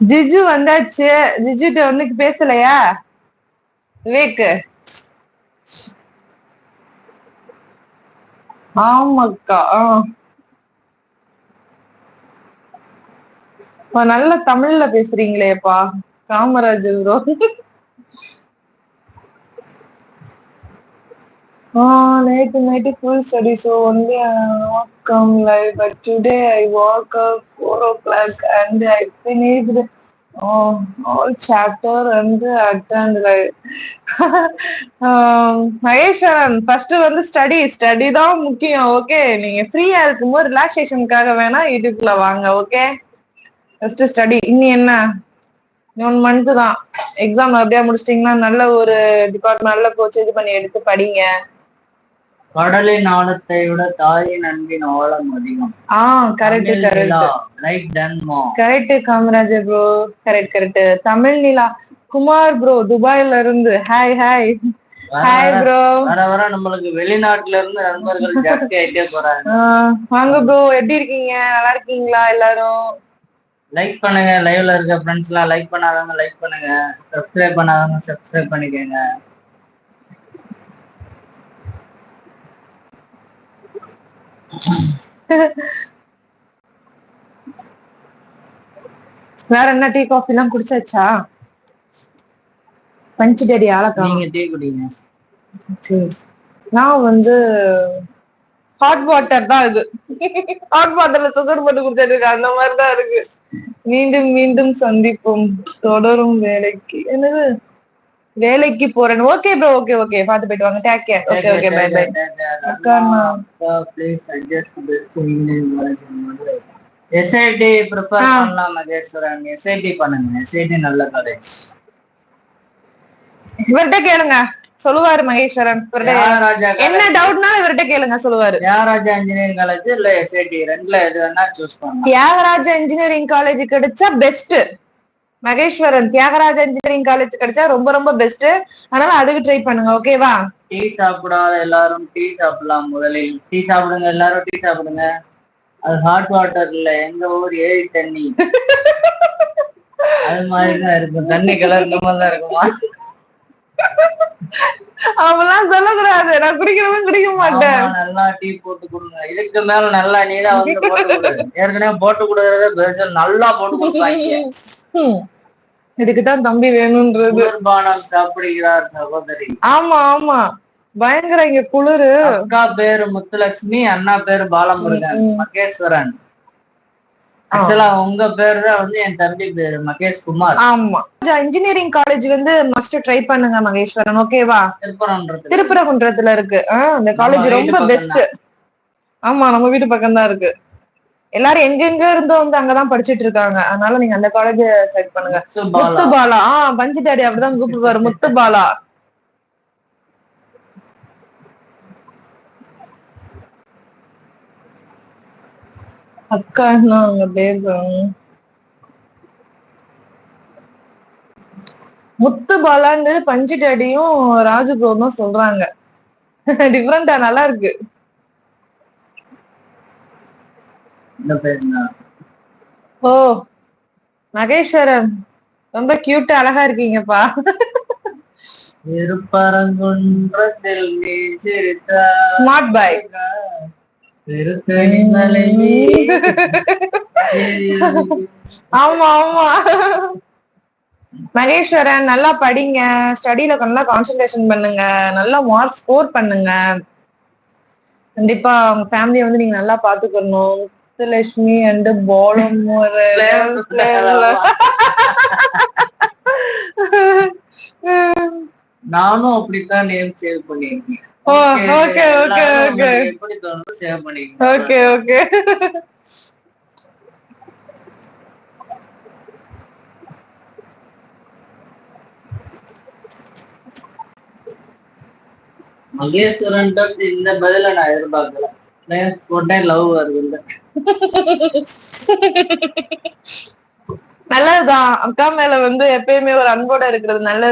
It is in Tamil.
ஜிஜு வந்தாச்சு. ஜிஜுட்ட வந்து பேசலையா? விவேக். ஆமாக்கா நல்ல தமிழ்ல பேசுறீங்களேப்பா காமராஜ் ப்ரோ. நேற்று night full study so only not come live but today I wake up four o'clock and I finished all chapter and chapter live Maheswaran first வந்து ஸ்டடி ஸ்டடி தான் முக்கியம் ஓகே நீங்க ஃப்ரீயா இருக்கும்போது ரிலாக்ஸேஷனுக்காக வேணா யூடியூப்ல வாங்க ஓகே ஃபர்ஸ்ட் ஸ்டடி இன்னி என்ன? ஒன் மந்த் தான். எக்ஸாம் அப்படியே முடிச்சிட்டீங்கன்னா நல்ல ஒரு டிபார்ட்மெண்ட் நல்ல கோச் இது பண்ணி எடுத்து படிங்க. கடலின் ஆழத்தை விட தாயின் அன்பின் ஆழம் அதிகம். ஆ correct correct like டன்மோ correct Kamaraj bro correct correct Tamil Nila Kumar bro துபாயில இருந்து. ஹாய் ஹாய் ஹாய் ப்ரோ வர வர நம்மளுக்கு வெளிநாட்டுல இருந்து நண்பர்கள் ஜாஸ்தி ஆயிட்டே போறாங்க. வாங்க ப்ரோ எப்படி இருக்கீங்க? நல்லா இருக்கீங்களா எல்லாரும்? லைக் பண்ணுங்க. லைவ்ல இருக்க ஃப்ரெண்ட்ஸ் எல்லாம் லைக் பண்ணாதவங்க லைக் பண்ணுங்க. சப்ஸ்கிரைப் பண்ணாதவங்க சப்ஸ்கிரைப் பண்ணிக்கோங்க. வேற என்ன டீ காஃபி எல்லாம் குடிச்சாச்சா? பஞ்சு டேடி ஆளக்கா நீங்க டீ குடிங்க. நான் வந்து ஹாட் வாட்டர் தான் இது. ஹாட் வாட்டர்ல சுகர் போட்டு குடிச்சிட்டு அந்த மாதிரி தான் இருக்கு. மீண்டும் மீண்டும் சந்திப்போம். தொடரும் வேலைக்கு. என்னது? வேலைக்கு போறேன் ஓகே ப்ரோ ஓகே ஓகே பாத்து போயிட்டு வாங்க. Take care okay okay bye bye SIT prepare ஆ. பண்ணலாம் மகேஸ்வரன்? எஸ்ஐடி பண்ணுங்க. எஸ்ஐடி நல்ல காலேஜ் இவர்கிட்ட கேளுங்க. சொல்லுவாரு மகேஸ்வரன். என்ன டவுட்னாலும் இவர்கிட்ட கேளுங்க சொல்லுவாரு. தியாகராஜா இன்ஜினியரிங் காலேஜ் இல்ல எஸ்ஐடி ரெண்டுல எது வேணா சூஸ் பண்ணலாம். தியாகராஜா இன்ஜினியரிங் காலேஜ் கிடைச்சா best Maheswaran Thiagaraja engineering college கிடைச்சா ரொம்ப ரொம்ப பெஸ்ட் அதனால அதுக்கு ட்ரை பண்ணுங்க ஓகேவா டீ சாப்பிடாத எல்லாரும் டீ சாப்பிடலாம் முதலில். டீ சாப்பிடுங்க எல்லாரும் டீ சாப்பிடுங்க. அது ஹாட் வாட்டர் இல்ல எங்க ஊர் ஏரி தண்ணி. அது மாதிரி தான் இருக்கும். தண்ணி கலர் இந்த மாதிரி தான் இருக்குமா? அவெல்லாம் சொல்லக்கூடாது. நான் குடிக்கிறவன் குடிக்க மாட்டேன். நல்லா டீ போட்டு கொடுங்க. இதுக்கு மேல நல்லா நீதான் வந்து போட்டு கொடு. ஏற்கனவே போட்டு கொடுக்கறத பெருசா நல்லா போட்டு கொடுப்பாங்க. இதுக்குதான் தம்பி வேணும்ன்றது குளிர்பானம் சாப்பிடுகிறார் சகோதரி. ஆமா ஆமா. பயங்கர இங்க குளிரு. அக்கா பேரு முத்துலட்சுமி அண்ணா பேரு பாலமுருகன். மகேஸ்வரன். ஆக்சுவலா உங்க பேரு தான் வந்து என் தம்பி பேரு மகேஷ் குமார். ஆமா. இன்ஜினியரிங் காலேஜ் வந்து மஸ்ட் ட்ரை பண்ணுங்க மகேஸ்வரன். ஓகேவா திருப்பரம்ன்றது திருப்பரங்குன்றத்துல. இருக்கு. அந்த காலேஜ் ரொம்ப பெஸ்ட் ஆமா நம்ம வீட்டு பக்கம் தான் இருக்கு. எல்லாரும் எங்கெங்க இருந்தோ வந்து அங்கதான் படிச்சிட்டு இருக்காங்க. அதனால நீங்க அந்த காலேஜ் செலக்ட் பண்ணுங்க. முத்து பாலா ஆஹ் பஞ்சு டாடி அப்படிதான் கூப்பிடுவாரு. முத்து அக்கா அங்க பேசுறோம் முத்து பாலான்னு பஞ்சு டாடியும் ராஜு ப்ரோவும் சொல்றாங்க டிஃப்ரெண்டா நல்லா இருக்கு. ஓ மகேஸ்வரன். ரொம்ப கியூட்டா அழகா இருக்கீங்கப்பா. ஸ்மார்ட் பாய் ஆமா ஆமா. மகேஸ்வரன் நல்லா படிங்க. ஸ்டடியில நல்லா கான்சென்ட்ரேஷன் பண்ணுங்க. நல்லா மார்க் ஸ்கோர் பண்ணுங்க. கண்டிப்பா உங்க ஃபேமிலியை வந்து நீங்க நல்லா பாத்துக்கணும் முத்துலட்சுமி அண்ட் போலம் நானும் அப்படித்தான் நேம் சேவ் பண்ணிருக்கேன் ஓ, okay, okay, okay. எப்படி தோணுதோ சேவ் பண்ணிருக்கேன் ஓகே ஓகே. மகேஸ்வரன் இந்த பதில நான் எதிர்பார்க்கல. உடனே லவ் வருது நல்லதுதான். அக்கா மேல வந்து எப்பயுமே ஒரு அன்போட இருக்கிறது நல்லது.